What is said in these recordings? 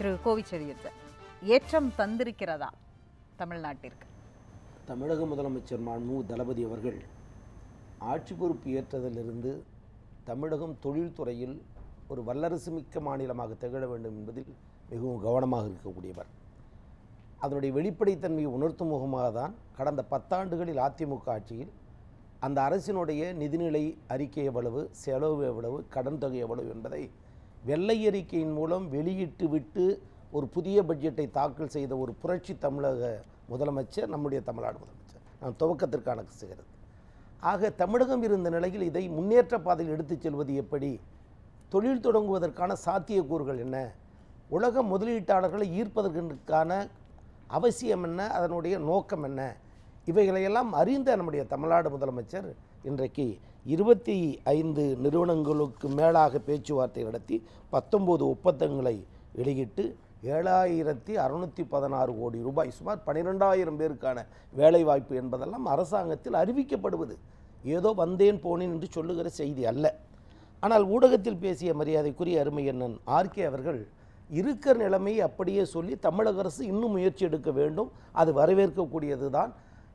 திரு Kovichezhiyan sir ஏற்றம் தந்திருக்கிறதா தமிழ்நாட்டிற்கு? தமிழக முதலமைச்சர் மாண்பு தளபதி அவர்கள் ஆட்சி பொறுப்பு ஏற்றதிலிருந்து தமிழகம் தொழில்துறையில் ஒரு வல்லரசு மிக்க மாநிலமாக திகழ வேண்டும் என்பதில் மிகவும் கவனமாக இருக்கக்கூடியவர். அதனுடைய வெளிப்படைத்தன்மையை உணர்த்தும் முகமாக தான் கடந்த பத்தாண்டுகளில் அதிமுக ஆட்சியில் அந்த அரசினுடைய நிதிநிலை அறிக்கை எவ்வளவு செலவு எவ்வளவு கடன் தொகை எவ்வளவு என்பதை வெள்ளை அறிக்கையின் மூலம் வெளியிட்டு விட்டு ஒரு புதிய பட்ஜெட்டை தாக்கல் செய்த ஒரு புரட்சி தமிழக முதலமைச்சர் நம்முடைய தமிழ்நாடு முதலமைச்சர். நான் துவக்கத்திற்கான செய்கிறது ஆக தமிழகம் இருந்த நிலையில் இதை முன்னேற்ற பாதையில் எடுத்துச் செல்வது எப்படி? தொழில் தொடங்குவதற்கான சாத்தியக்கூறுகள் என்ன? உலக முதலீட்டாளர்களை ஈர்ப்பதற்கான அவசியம் என்ன? அதனுடைய நோக்கம் என்ன? இவைகளையெல்லாம் அறிந்த நம்முடைய தமிழ்நாடு முதலமைச்சர் இன்றைக்கு இருபத்தி ஐந்து நிறுவனங்களுக்கு மேலாக பேச்சுவார்த்தை நடத்தி பத்தொம்போது ஒப்பந்தங்களை வெளியிட்டு ஏழாயிரத்தி அறுநூற்றி பதினாறு கோடி ரூபாய் சுமார் பன்னிரெண்டாயிரம் பேருக்கான வேலைவாய்ப்பு என்பதெல்லாம் அரசாங்கத்தில் அறிவிக்கப்படுவது. ஏதோ வந்தேன் போனேன் என்று சொல்லுகிற செய்தி அல்ல. ஆனால் ஊடகத்தில் பேசிய மரியாதைக்குரிய அருமையண்ணன் ஆர்கே அவர்கள் இருக்கிற நிலைமையை அப்படியே சொல்லி தமிழக அரசு இன்னும் முயற்சி எடுக்க வேண்டும். அது வரவேற்கக்கூடியது தான்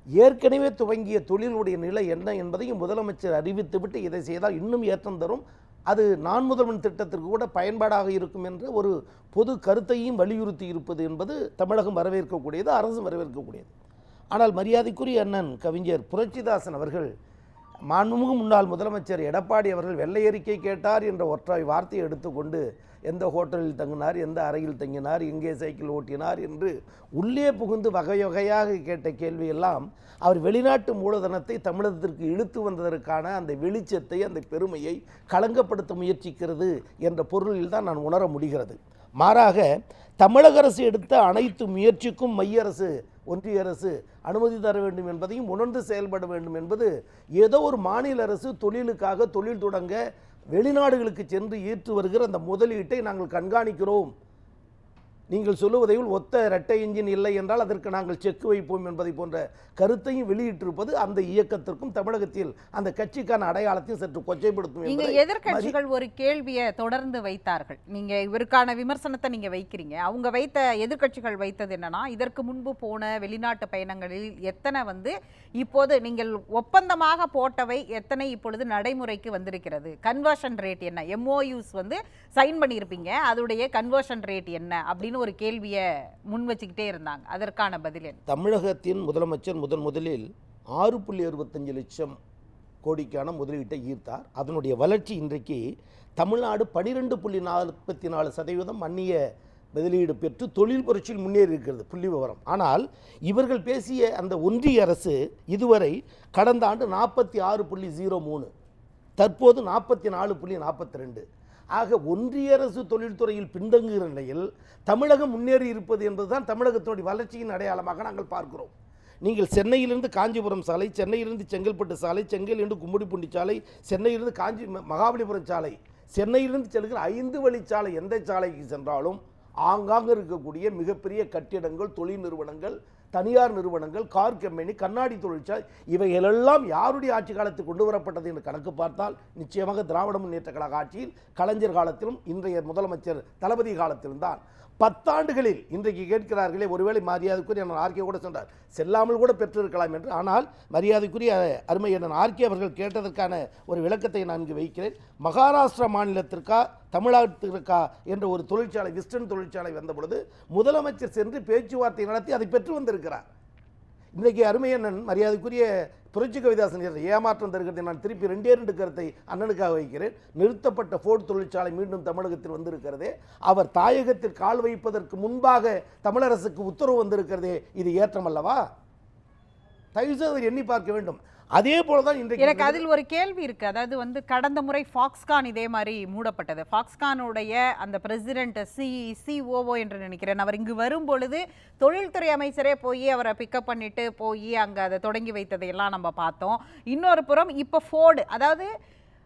ஏற்கனவே துவங்கிய தொழிலுடைய நிலை என்ன என்பதையும் முதலமைச்சர் அறிவித்துவிட்டு இதை செய்தால் இன்னும் ஏற்றம் தரும். அது நான் முதல்வன் திட்டத்திற்கு கூட பயன்பாடாக இருக்கும் என்ற ஒரு பொது கருத்தையும் வலியுறுத்தி இருப்பது என்பது தமிழகம் வரவேற்கக்கூடியது அரசும் வரவேற்கக்கூடியது. ஆனால் மரியாதைக்குரிய அண்ணன் கவிஞர் புரட்சிதாசன் அவர்கள் மாண்புமிகு முன்னாள் முதலமைச்சர் எடப்பாடி அவர்கள் வெள்ளை அறிக்கை கேட்டார் என்ற ஒற்றை வார்த்தையை எடுத்துக்கொண்டு எந்த ஹோட்டலில் தங்கினார் எந்த அறையில் தங்கினார் எங்கே சைக்கிள் ஓட்டினார் என்று உள்ளே புகுந்து வகை வகையாக கேட்ட கேள்வியெல்லாம் அவர் வெளிநாட்டு மூலதனத்தை தமிழகத்திற்கு இழுத்து வந்ததற்கான அந்த வெளிச்சத்தை அந்த பெருமையை களங்கப்படுத்த முயற்சிக்கிறது என்ற பொருளில் தான் நான் உணர முடிகிறது. மாறாக தமிழக அரசு எடுத்த அனைத்து முயற்சிக்கும் மைய அரசு ஒன்றிய அரசு அனுமதி தர வேண்டும் என்பதையும் உணர்ந்து செயல்பட வேண்டும் என்பது ஏதோ ஒரு மாநில அரசு தொழிலுக்காக தொழில் தொடங்க வெளிநாடுகளுக்கு சென்று ஈர்த்து வருகிற அந்த முதலீட்டை நாங்கள் கண்காணிக்கிறோம். நீங்கள் சொல்லுவதையில் ஒத்த இரட்டை என்ஜின் இல்லை என்றால் அதற்கு நாங்கள் செக் வைப்போம் என்பதை போன்ற கருத்தையும் வெளியிட்டிருப்பது அந்த இயக்கத்திற்கும் தமிழகத்தில் அந்த கட்சிக்கான அடையாளத்தையும் சற்று கொச்சைப்படுத்தும் நீங்க என்பதை எதிர்க்கட்சிகள் ஒரு கேள்வியை தொடர்ந்து வைத்தார்கள். நீங்க இவருக்கான விமர்சனத்தை நீங்க வைக்கிறீங்க. அவங்க வைத்த எதிர்க்கட்சிகள் வைத்தது என்னன்னா இதற்கு முன்பு போன வெளிநாட்டு பயணங்களில் எத்தனை வந்து இப்போது நீங்கள் ஒப்பந்தமாக போட்டவை எத்தனை இப்பொழுது நடைமுறைக்கு வந்திருக்கிறது? கன்வர்ஷன் ரேட் என்ன? எம்ஓயூஸ் வந்து சைன் பண்ணியிருப்பீங்க. அதோடைய கன்வர்ஷன் ரேட் என்ன? அப்படின்னு ஒரு கேள்வியை முன் வச்சுக்கிட்டே இருந்தாங்க. அதற்கான பதில் என்ன? தமிழகத்தின் முதலமைச்சர் முதன் முதலில் ஆறு புள்ளி அறுபத்தஞ்சு லட்சம் கோடிக்கான முதலீட்டை ஈர்த்தார். அதனுடைய வளர்ச்சி இன்றைக்கு தமிழ்நாடு பனிரெண்டு புள்ளி நாற்பத்தி நாலு சதவீதம் அந்நிய முதலீடு பெற்று தொழில் புரட்சியில் முன்னேறி இருக்கிறது புள்ளி விவரம். ஆனால் இவர்கள் பேசிய அந்த ஒன்றிய அரசு இதுவரை கடந்த ஆண்டு நாற்பத்தி ஆறு புள்ளி ஜீரோ மூணு தற்போது நாற்பத்தி நாலு புள்ளி நாற்பத்தி ரெண்டு. ஆக ஒன்றிய அரசு தொழில்துறையில் பின்தங்குகிற நிலையில் தமிழகம் முன்னேறி இருப்பது என்பதுதான் தமிழகத்தினுடைய வளர்ச்சியின் அடையாளமாக நாங்கள் பார்க்கிறோம். நீங்கள் சென்னையிலிருந்து காஞ்சிபுரம் சாலை சென்னையிலிருந்து செங்கல்பட்டு சாலை செங்கலிருந்து கும்மிடிப்பூண்டி சாலை சென்னையிலிருந்து காஞ்சி மகாபலிபுரம் சாலை சென்னையிலிருந்து செல்கிற ஐந்து வழிச்சாலை எந்த சாலைக்கு சென்றாலும் ஆங்காங்க இருக்கக்கூடிய மிகப்பெரிய கட்டிடங்கள் தொழில் நிறுவனங்கள் தனியார் நிறுவனங்கள் கார் கம்பெனி கண்ணாடி தொழிற்சாலை இவைகளெல்லாம் யாருடைய ஆட்சி காலத்தில் கொண்டு வரப்பட்டது என்று கணக்கு பார்த்தால் நிச்சயமாக திராவிட முன்னேற்ற கழக ஆட்சியில் கலைஞர் காலத்திலும் இன்றைய முதலமைச்சர் தளபதி காலத்திலும் தான். பத்தாண்டுகளில் இன்றைக்கு கேட்கிறார்களே ஒருவேளை மரியாதைக்குரிய அண்ணன் ஆர்கே கூட சொன்னார். செல்லாமல் கூட பெற்றிருக்கலாம் என்று. ஆனால் மரியாதைக்குரிய அருமை அண்ணன் ஆர்கே அவர்கள் கேட்டதற்கான ஒரு விளக்கத்தை நான் இங்கு வைக்கிறேன். மகாராஷ்டிரா மாநிலத்திற்கா தமிழ்நாட்டிற்கா என்ற ஒரு தொழிற்சாலை விஸ்டன் தொழிற்சாலை வந்த பொழுது முதலமைச்சர் சென்று பேச்சுவார்த்தை நடத்தி அதை பெற்று வந்திருக்கிறார். இன்றைக்கு அருமையண்ணன் மரியாதைக்குரிய புரட்சி கவிதாசன் ஏமாற்றம் தருகிறது நான் திருப்பி ரெண்டே ரெண்டு கருத்தை அண்ணனுக்காக வைக்கிறேன். நிறுத்தப்பட்ட ஃபோர்ட் தொழிற்சாலை மீண்டும் தமிழகத்தில் வந்திருக்கிறதே. அவர் தாயகத்தில் கால் வைப்பதற்கு முன்பாக தமிழரசுக்கு உத்தரவு வந்திருக்கிறதே. இது ஏற்றமல்லவா? தயவுசெய்து எண்ணி பார்க்க வேண்டும். அதே போல தான் எனக்கு இன்றைக்கு அதில் ஒரு கேள்வி இருக்கு. அதாவது வந்து கடந்த முறை ஃபாக்ஸ்கான் இதே மாதிரி மூடப்பட்டது. ஃபாக்ஸ்கானுடைய அந்த பிரசிடென்ட் சி சிஓஓ என்று நினைக்கிறேன். அவர் இங்கு வரும் பொழுது தொழில்துறை அமைச்சரே போய் அவரை பிக்கப் பண்ணிட்டு போய் அங்கே அதை தொடங்கி வைத்ததையெல்லாம் நம்ம பார்த்தோம். இன்னொரு புறம் இப்போ ஃபோர்டு அதாவது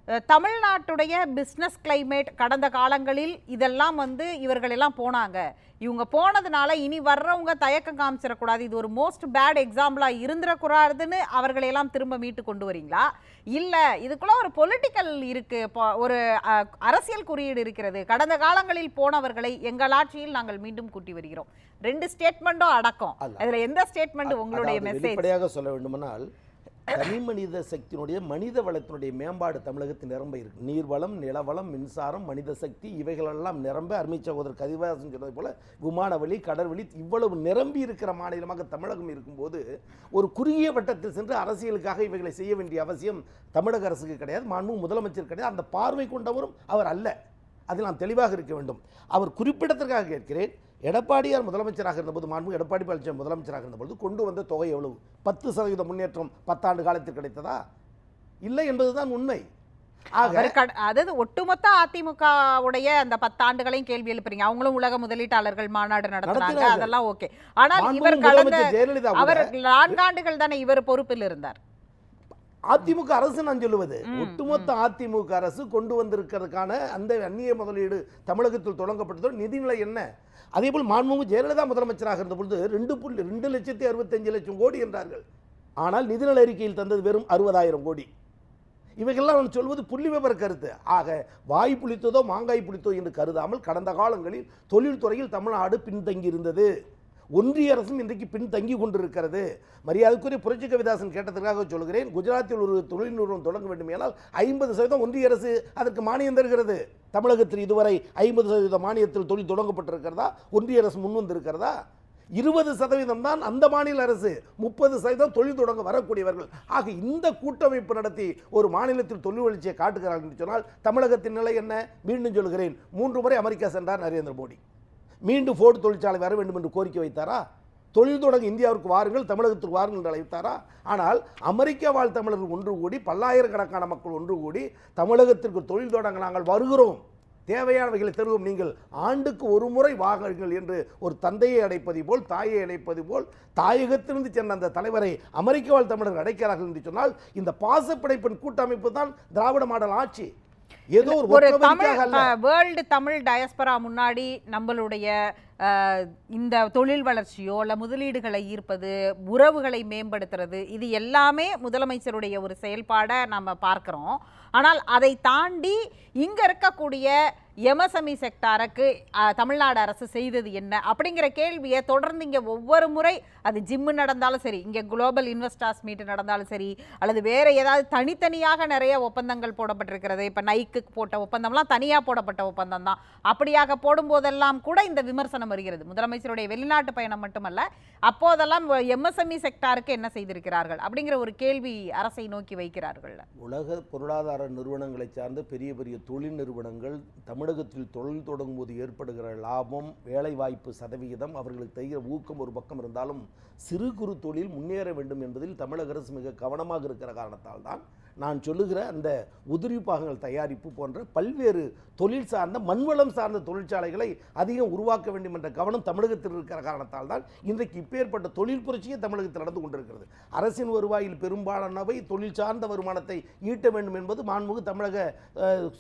தமிழ்நாட்டுடைய பிஸ்னஸ் கிளைமேட் கடந்த காலங்களில் இதெல்லாம் வந்து இவர்கள் எல்லாம் போனாங்க. இவங்க போனதுனால இனி வர்றவங்க தயக்கம் காமிச்சிடக்கூடாது. இது ஒரு மோஸ்ட் பேட் எக்ஸாம்பிளா இருந்துடக்கூடாதுன்னு அவர்களை எல்லாம் திரும்ப மீட்டு கொண்டு வரீங்களா? இல்ல இதுக்குள்ள ஒரு பொலிட்டிக்கல் இருக்கு. இப்போ ஒரு அரசியல் குறியீடு இருக்கிறது. கடந்த காலங்களில் போனவர்களை எங்கள் ஆட்சியில் நாங்கள் மீண்டும் கூட்டி வருகிறோம். ரெண்டு ஸ்டேட்மெண்ட்டும் அடக்கம். அல்ல. இதுல எந்த ஸ்டேட்மெண்ட் உங்களுடைய மெசேஜ் சொல்ல வேண்டுமானால் தனி மனித சக்தியினுடைய மனித வளத்தினுடைய மேம்பாடு தமிழகத்தில் நிரம்ப இருக்கு. நீர்வளம் நிலவளம் மின்சாரம் மனித சக்தி இவைகளெல்லாம் நிரம்ப அருமை சகோதரர் கதிவாசன் சொன்னது போல விமானவழி கடல்வழி இவ்வளவு நிரம்பி இருக்கிற மாநிலமாக தமிழகம் இருக்கும்போது ஒரு குறுகிய வட்டத்தில் சென்று அரசியலுக்காக இவைகளை செய்ய வேண்டிய அவசியம் தமிழக அரசுக்கு கிடையாது. மாண்பு முதலமைச்சர் கிடையாது. அந்த பார்வை கொண்டவரும் அவர் அல்ல. அதில் நாம் தெளிவாக இருக்க வேண்டும். அவர் குறிப்பிடத்திற்காக கேட்கிறேன் எடப்பாடியார் முதலமைச்சராக இருந்தபோது மாண்பு எடப்பாடி பழனிசாமி முதலமைச்சராக இருந்தபோது கொண்டு வந்த தொகை எவ்வளவு? பத்து சதவீத முன்னேற்றம் பத்தாண்டு காலத்தில் கிடைத்ததா? இல்லை என்பதுதான் உண்மை. அதாவது ஒட்டுமொத்த அதிமுக உடைய அந்த பத்தாண்டுகளையும் கேள்வி எழுப்புறீங்க. அவங்களும் உலக முதலீட்டாளர்கள் மாநாடு நடத்துறாங்க. அதெல்லாம் ஓகே. ஆனால் இவர் கடந்த அவர் நான்காண்டுகள் தானே இவர் பொறுப்பில் இருந்தார். அதிமுக அரசு நான் சொல்லுவது. ஒட்டுமொத்த அதிமுக அரசு கொண்டு வந்திருக்கிறதுக்கான அந்த அந்நிய முதலீடு தமிழகத்தில் தொடங்கப்பட்டதோ நிதிநிலை என்ன? அதேபோல் மாண்புமிகு ஜெயலலிதா முதலமைச்சராக இருந்த பொழுது ரெண்டு புள்ளி ரெண்டு லட்சத்தி அறுபத்தஞ்சு லட்சம் கோடி என்றார்கள். ஆனால் நிதிநிலை அறிக்கையில் தந்தது வெறும் அறுபதாயிரம் கோடி. இவைகள்லாம் நான் சொல்வது புள்ளி விவர கருத்து. ஆக வாய் புளித்ததோ மாங்காய் புளித்தோ என்று கருதாமல் கடந்த காலங்களில் தொழில்துறையில் தமிழ்நாடு பின்தங்கி இருந்தது ஒன்றிய அரசும் இன்றைக்கு பின்தங்கி கொண்டிருக்கிறது. மரியாதைக்குரிய புரட்சி கவிதாசன் கேட்டதற்காக சொல்கிறேன் குஜராத்தில் ஒரு தொழில் நிறுவனம் தொடங்க வேண்டுமானால் ஐம்பது சதவீதம் ஒன்றிய அரசு அதற்கு மானியம் தருகிறது. தமிழகத்தில் இதுவரை ஐம்பது சதவீத மானியத்தில் தொழில் தொடங்கப்பட்டிருக்கிறதா? ஒன்றிய அரசு முன் வந்திருக்கிறதா? இருபது சதவீதம் தான் அந்த மாநில அரசு முப்பது சதவீதம் தொழில் தொடங்க வரக்கூடியவர்கள். ஆக இந்த கூட்டமைப்பு நடத்தி ஒரு மாநிலத்தில் தொழில் வளர்ச்சியை காட்டுகிறார்கள் என்று சொன்னால் தமிழகத்தின் நிலை என்ன? மீண்டும் சொல்கிறேன் மூன்று முறை அமெரிக்கா சென்றார் நரேந்திர மோடி. மீண்டும் ஃபோர்டு தொழிற்சாலை வர வேண்டும் என்று கோரிக்கை வைத்தாரா? தொழில் தொடங்க இந்தியாவிற்கு வாருங்கள் தமிழகத்திற்கு வாருங்கள் என்று அழைத்தாரா? ஆனால் அமெரிக்க வாழ் தமிழர்கள் ஒன்று கூடி பல்லாயிரக்கணக்கான மக்கள் ஒன்று கூடி தமிழகத்திற்கு தொழில் தொடங்க நாங்கள் வருகிறோம். தேவையானவைகளை தருவோம். நீங்கள் ஆண்டுக்கு ஒரு முறை வாகுங்கள் என்று ஒரு தந்தையை அடைப்பது போல் தாயை அடைப்பது போல் தாயகத்திலிருந்து சென்ற அந்த தலைவரை அமெரிக்க வாழ் தமிழர்கள் அடைக்கிறார்கள் என்று சொன்னால் இந்த பாசப்படைப்பின் கூட்டமைப்பு தான் திராவிட மாடல் ஆட்சி. ஏதோ ஒரு வேர்ல்டு தமிழ் டயஸ்பரா முன்னாடி நம்மளுடைய இந்த தொழில் வளர்ச்சியோ இல்லை முதலீடுகளை ஈர்ப்பது உறவுகளை மேம்படுத்துறது இது எல்லாமே முதலமைச்சருடைய ஒரு செயல்பாடை நம்ம பார்க்குறோம். ஆனால் அதை தாண்டி இங்கே இருக்கக்கூடிய எம்எஸ்எம்இ செக்டாருக்கு தமிழ்நாடு அரசு செய்தது என்ன அப்படிங்கிற கேள்வியை தொடர்ந்து இங்கே ஒவ்வொரு முறை அது ஜிம்மு நடந்தாலும் சரி இங்கே குளோபல் இன்வெஸ்டர்ஸ் மீட் நடந்தாலும் சரி அல்லது வேறு ஏதாவது தனித்தனியாக நிறைய ஒப்பந்தங்கள் போடப்பட்டிருக்கிறது. இப்போ நைக்கு போட்ட ஒப்பந்தம்லாம் தனியாக போடப்பட்ட ஒப்பந்தம் தான். அப்படியாக போடும்போதெல்லாம் கூட இந்த விமர்சனம் வருகிறது. முதலமைச்சருடைய வெளிநாட்டு பயணம் மட்டுமல்ல அப்போதெல்லாம் எம்எஸ்எம்இ செக்டாருக்கு என்ன செய்திருக்கிறார்கள்? அப்படிங்கிற ஒரு கேள்வி அரசை நோக்கி வைக்கிறார்கள். உலக பொருளாதார நிறுவனங்களை சார்ந்த பெரிய பெரிய தொழில் நிறுவனங்கள் தமிழகத்தில் தொழில் தொடங்கும் போது ஏற்படுகிற லாபம் வேலைவாய்ப்பு சதவிகிதம் அவர்களுக்கு தருகிற ஊக்கம் ஒரு பக்கம் இருந்தாலும் சிறு குறு தொழில் முன்னேற வேண்டும் என்பதில் தமிழக அரசு மிக கவனமாக இருக்கிற காரணத்தால் தான் நான் சொல்லுகிற அந்த உதிரி பாகங்கள் தயாரிப்பு போன்ற பல்வேறு தொழில் சார்ந்த மண்வளம் சார்ந்த தொழிற்சாலைகளை அதிகம் உருவாக்க வேண்டும் என்ற கவனம் தமிழகத்தில் இருக்கிற காரணத்தால் தான் இன்றைக்கு இப்பேற்பட்ட தொழில் புரட்சியே தமிழகத்தில் நடந்து கொண்டிருக்கிறது. அரசின் வருவாயில் பெரும்பாலானவை தொழில் சார்ந்த வருமானத்தை ஈட்ட வேண்டும் என்பது மாண்புமிகு தமிழக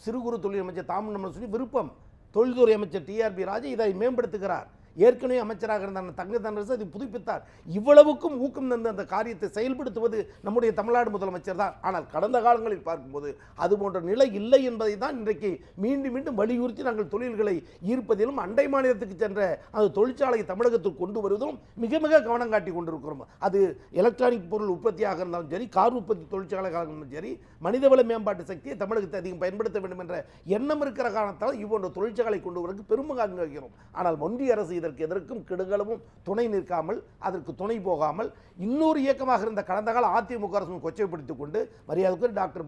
சிறு குறு தொழில் அமைச்சர் தாமன் சொல்லி விருப்பம். தொழில்துறை அமைச்சர் டிஆர்பி ராஜா இதை மேம்படுத்துகிறார். ஏற்கனவே அமைச்சராக இருந்தான தங்க தனரசு அதை புதுப்பித்தார். இவ்வளவுக்கும் ஊக்கம் தந்த அந்த காரியத்தை செயல்படுத்துவது நம்முடைய தமிழ்நாடு முதலமைச்சர் தான். ஆனால் கடந்த காலங்களில் பார்க்கும்போது அது போன்ற நிலை இல்லை என்பதை தான் இன்றைக்கு மீண்டும் மீண்டும் வலியுறுத்தி நாங்கள் தொழில்களை ஈர்ப்பதிலும் அண்டை மாநிலத்துக்கு சென்ற அந்த தொழிற்சாலையை தமிழகத்துக்கு கொண்டு வருவதும் மிக மிக கவனம் காட்டி கொண்டிருக்கிறோம். அது எலக்ட்ரானிக் பொருள் உற்பத்தியாக இருந்தாலும் சரி கார் உற்பத்தி தொழிற்சாலையாக இருந்தாலும் சரி மனிதவள மேம்பாட்டு சக்தியை தமிழகத்தை அதிகம் பயன்படுத்த வேண்டும் என்ற எண்ணம் இருக்கிற காரணத்தால் இவ்வொன்று தொழிற்சாலை கொண்டு வருவதற்கு பெரும்பங்கு வகிக்கிறோம் ஆனால் ஒன்றிய அரசு இதற்கு எதற்கும் கெடுகளவும் துணை நிற்காமல் அதற்கு துணை போகாமல் இன்னொரு இயக்கமாக இருந்த கடந்த கால அதிமுக அரசு கொச்சைப்படுத்திக் கொண்டு மரியாதைக்குரிய டாக்டர்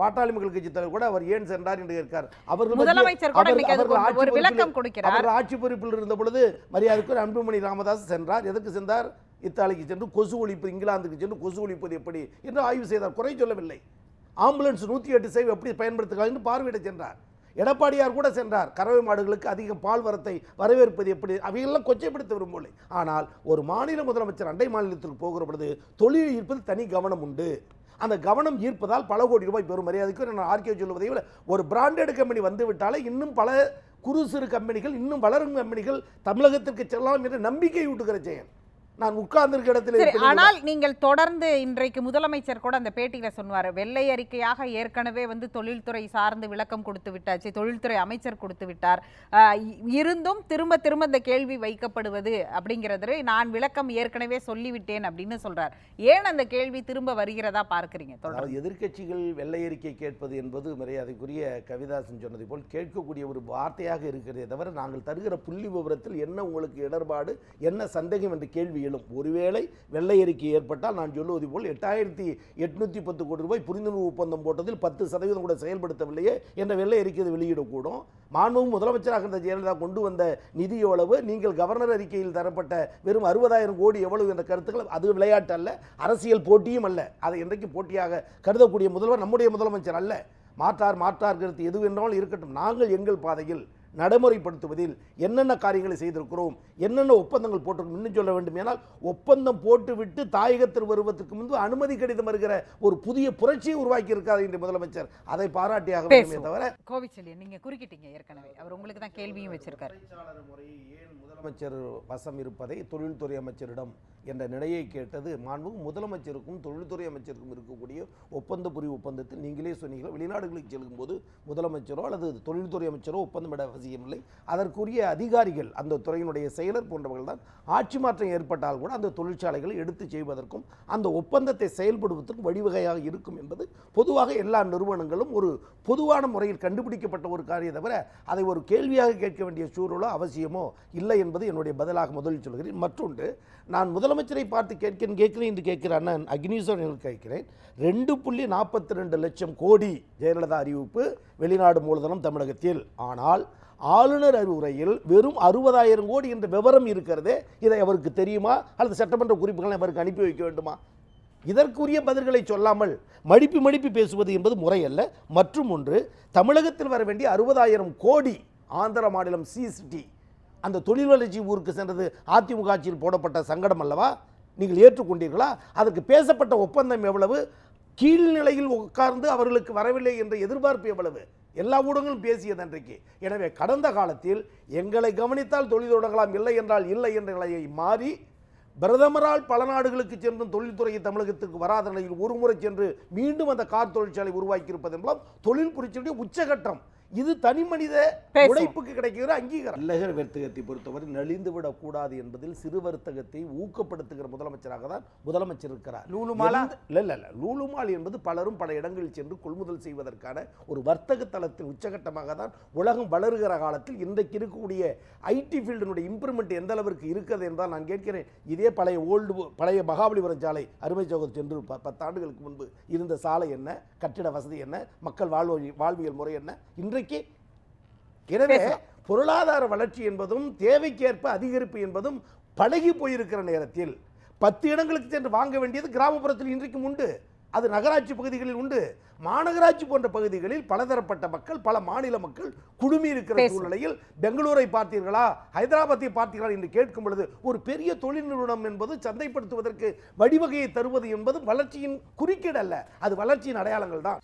பாட்டாளி மக்கள் கட்சி தலைவர் கூட அவர் ஏன் சென்றார் என்று கேட்கிறார். அவர்கள் ஆட்சி பொறுப்பில் இருந்த பொழுது மரியாதைக்குரிய அன்புமணி ராமதாஸ் சென்றார். எதற்கு சென்றார்? இத்தாலிக்கு சென்று கொசு ஒழிப்பு இங்கிலாந்துக்கு சென்று கொசு ஒழிப்பது எப்படி என்று ஆய்வு செய்தார். குறை சொல்லவில்லை. ஆம்புலன்ஸ் நூற்றி எட்டு சேவை எப்படி பயன்படுத்துகிறார் என்று பார்வையிட சென்றார். எடப்பாடியார் கூட சென்றார். கறவை மாடுகளுக்கு அதிக பால் வரத்தை வரவேற்பது எப்படி? அவையெல்லாம் கொச்சைப்படுத்த விரும்பவில்லை. ஆனால் ஒரு மாநில முதலமைச்சர் அண்டை மாநிலத்திற்கு போகிற பொழுது தொழில் ஈர்ப்பது தனி கவனம் உண்டு. அந்த கவனம் ஈர்ப்பதால் பல கோடி ரூபாய் பெறும் மரியாதைக்கு நான் ஆர்கே சொல்வதை விட ஒரு பிராண்டட் கம்பெனி வந்து விட்டாலே இன்னும் பல குறு சிறு கம்பெனிகள் இன்னும் வளரும் கம்பெனிகள் தமிழகத்திற்கு செல்லலாம் என்ற நம்பிக்கை ஊட்டுகிற செயல். நான் உட்கார்ந்திருக்க இடத்துல ஆனால் நீங்கள் தொடர்ந்து இன்றைக்கு முதலமைச்சர் கூட அந்த பேட்டியில சொன்னார். வெள்ளை அறிக்கையாக ஏற்கனவே வந்து தொழில்துறை சார்ந்து விளக்கம் கொடுத்து விட்டாச்சு தொழில்துறை அமைச்சர் கொடுத்து விட்டார். இருந்தும் திரும்ப திரும்ப இந்த கேள்வி வைக்கப்படுவது அப்படிங்கிறது நான் விளக்கம் ஏற்கனவே சொல்லிவிட்டேன் அப்படின்னு சொல்றார். ஏன் அந்த கேள்வி திரும்ப வருகிறதா பார்க்கறீங்க? தொடர்ந்து. அதாவது எதிர்க்கட்சிகள் வெள்ளை அறிக்கை கேட்பது என்பது மரியாதைக்குரிய கவிதாசன் சொன்னதை போல் கேட்கக்கூடிய ஒரு வார்த்தையாக இருக்கிறதே தவிர நாங்கள் தருகிற புள்ளி விவரத்தில் என்ன உங்களுக்கு இடர்பாடு என்ன சந்தேகம் என்ற கேள்வி இயலும் ஒருவேளை வெள்ளை அறிக்கை ஏற்பட்டால் நான் சொல்லுவது போல் எட்டாயிரத்தி எட்நூத்தி பத்து கோடி ரூபாய் புரிந்துணர்வு ஒப்பந்தம் போட்டதில் பத்து சதவீதம் கூட செயல்படுத்தவில்லையே என்ற வெள்ளை அறிக்கையை வெளியிடக்கூடும். மாண்பும் முதலமைச்சராக இருந்த ஜெயலலிதா கொண்டு வந்த நிதி எவ்வளவு? நீங்கள் கவர்னர் அறிக்கையில் தரப்பட்ட வெறும் அறுபதாயிரம் கோடி எவ்வளவு என்ற கருத்துக்கள் அது விளையாட்டு அல்ல அரசியல் போட்டியும் அல்ல. அதை இன்றைக்கு போட்டியாக கருதக்கூடிய முதல்வர் நம்முடைய முதலமைச்சர் அல்ல. மாற்றார் மாற்றார் கருத்து எது வேண்டாலும் இருக்கட்டும். நாங்கள் எங்கள் பாதையில் நடைமுறைப்படுத்துவதில் என்னென்ன காரியங்களை செய்திருக்கிறோம் என்னென்ன ஒப்பந்தங்கள் போட்டிருக்கோம் இன்னும் சொல்ல வேண்டும் ஏனால் ஒப்பந்தம் போட்டுவிட்டு தாயகத்தில் வருவதற்கு முன்பு அனுமதி கடிதம் வருகிற ஒரு புதிய புரட்சியை உருவாக்கி இருக்கார் இன்று முதலமைச்சர். அதை பாராட்டியாக வேண்டுமே. தவிர கோவிச்செல்லியன் நீங்க குறுக்கிட்டீங்க ஏற்கனவே. அவர் உங்களுக்கு தான் கேள்வியும் வச்சிருக்காரு. பேச்சாளர் முறை ஏன் முதலமைச்சர் வசம் இருப்பதை தொழில்துறை அமைச்சரிடம் என்ற நிலையை கேட்டது மாண்பு முதலமைச்சருக்கும் தொழில்துறை அமைச்சருக்கும் இருக்கக்கூடிய ஒப்பந்த புரி ஒப்பந்தத்தில் நீங்களே சொன்னீங்க வெளிநாடுகளுக்கு செல்லும்போது முதலமைச்சரோ அல்லது தொழில்துறை அமைச்சரோ ஒப்பந்தமிட அவசியமில்லை அதற்குரிய அதிகாரிகள் அந்த துறையினுடைய செயலர் போன்றவர்கள் தான் ஆட்சி மாற்றம் ஏற்பட்டால் கூட அந்த தொழிற்சாலைகளை எடுத்து செய்வதற்கும் அந்த ஒப்பந்தத்தை செயல்படுவதற்கும் வழிவகையாக இருக்கும் என்பது பொதுவாக எல்லா நிறுவனங்களும் ஒரு பொதுவான முறையில் கண்டுபிடிக்கப்பட்ட ஒரு காரியம் தவிர அதை ஒரு கேள்வியாக கேட்க வேண்டிய சூழலோ அவசியமோ இல்லை என்பது என்னுடைய பதிலாக முதலில் சொல்கிறேன். மற்றொன்று நான் முதலமைச்சரை பார்த்து கேட்கிறேன் கேட்கிறேன் என்று கேட்கிற அண்ணன் அக்னீஸ்வரன் கேட்கிறேன். ரெண்டு புள்ளி நாற்பத்தி ரெண்டு லட்சம் கோடி ஜெயலலிதா அறிவிப்பு வெளிநாடு மூலதனம் தமிழகத்தில். ஆனால் ஆளுநர் அறிவுரையில் வெறும் அறுபதாயிரம் கோடி என்ற விவரம் இருக்கிறதே இதை அவருக்கு தெரியுமா? அல்லது சட்டமன்ற குறிப்புகளை அவருக்கு அனுப்பி வைக்க வேண்டுமா? இதற்குரிய பதில்களை சொல்லாமல் மடிப்பி மடிப்பி பேசுவது என்பது முறையல்ல. மற்றும் ஒன்று தமிழகத்தில் வர வேண்டிய அறுபதாயிரம் கோடி ஆந்திர மாநிலம் சிசிடி அந்த தொழில் வளர்ச்சி ஊருக்கு சென்றது அதிமுக ஆட்சியில் போடப்பட்ட சங்கடம் அல்லவா? நீங்கள் ஏற்றுக்கொண்டீர்களா? அதற்கு பேசப்பட்ட ஒப்பந்தம் எவ்வளவு? கீழ்நிலையில் உட்கார்ந்து அவர்களுக்கு வரவில்லை என்ற எதிர்பார்ப்பு எவ்வளவு? எல்லா ஊடகங்களும் பேசியது அன்றைக்கு. எனவே கடந்த காலத்தில் எங்களை கவனித்தால் தொழில் தொடங்கலாம் இல்லை என்றால் இல்லை என்ற நிலையை மாறி பிரதமரால் பல நாடுகளுக்கு சென்றும் தொழில்துறையை தமிழகத்திற்கு வராத நிலையில் ஒரு முறை சென்று மீண்டும் அந்த கார் தொழிற்சாலை உருவாக்கி மூலம் என்பதால் தொழில் புரட்சியுடைய உச்சகட்டம் இது தனி மனித. உழைப்புக்கு கிடைக்கிற அங்கீகாரம். இல்லகர் வர்த்தகத்தை பொறுத்தவரை நலிந்து விடக்கூடாது என்பதில் சிறு வர்த்தகத்தை ஊக்கப்படுத்துகிற முதலமைச்சராக தான் முதலமைச்சர் இருக்கிறார். லூலுமாலா? இல்ல இல்ல இல்ல. லூலுமால் என்பது பலரும் பல இடங்களில் சென்று கொள்முதல் செய்வதற்கான ஒரு வர்த்தக தளத்தின் உச்சகட்டமாக தான் உலகம் வளருகிற காலத்தில் இன்றைக்கு இருக்கக்கூடிய ஐடி ஃபீல்டினுடைய இம்ப்ரூவ்மெண்ட் எந்த அளவிற்கு இருக்கிறது என்றால் நான் கேட்கிறேன். இதே பழைய ஓல்டு பழைய மகாபலிபுரம் சாலை அருமை சோகர் சென்று பத்தாண்டுகளுக்கு முன்பு இருந்த சாலை என்ன? கட்டிட வசதி என்ன? மக்கள் வாழ்வழி வாழ்வியல் முறை என்ன? இன்றைக்கு எனவே பேசலாம். பொருளாதார வளர்ச்சி என்பதும் தேவைக்கேற்ப அதிகரிப்பு என்பதும் பழகி போயிருக்கிற நேரத்தில் பத்து இடங்களுக்கு சென்று வாங்க வேண்டியது கிராமப்புறத்தில் இன்றைக்கும் உண்டு. அது நகராட்சி பகுதிகளில் உண்டு. மாநகராட்சி போன்ற பகுதிகளில் பலதரப்பட்ட மக்கள் பல மாநில மக்கள் குழுமி இருக்கிற. சூழ்நிலையில் பெங்களூரை பார்த்தீர்களா ஹைதராபாத்தை பார்த்தீர்களா என்று கேட்கும் பொழுது ஒரு பெரிய தொழில் நிறுவனம் என்பது சந்தைப்படுத்துவதற்கு வழிவகையை தருவது என்பது வளர்ச்சியின் குறுக்கீடு அல்ல அது வளர்ச்சியின் அடையாளங்கள் தான்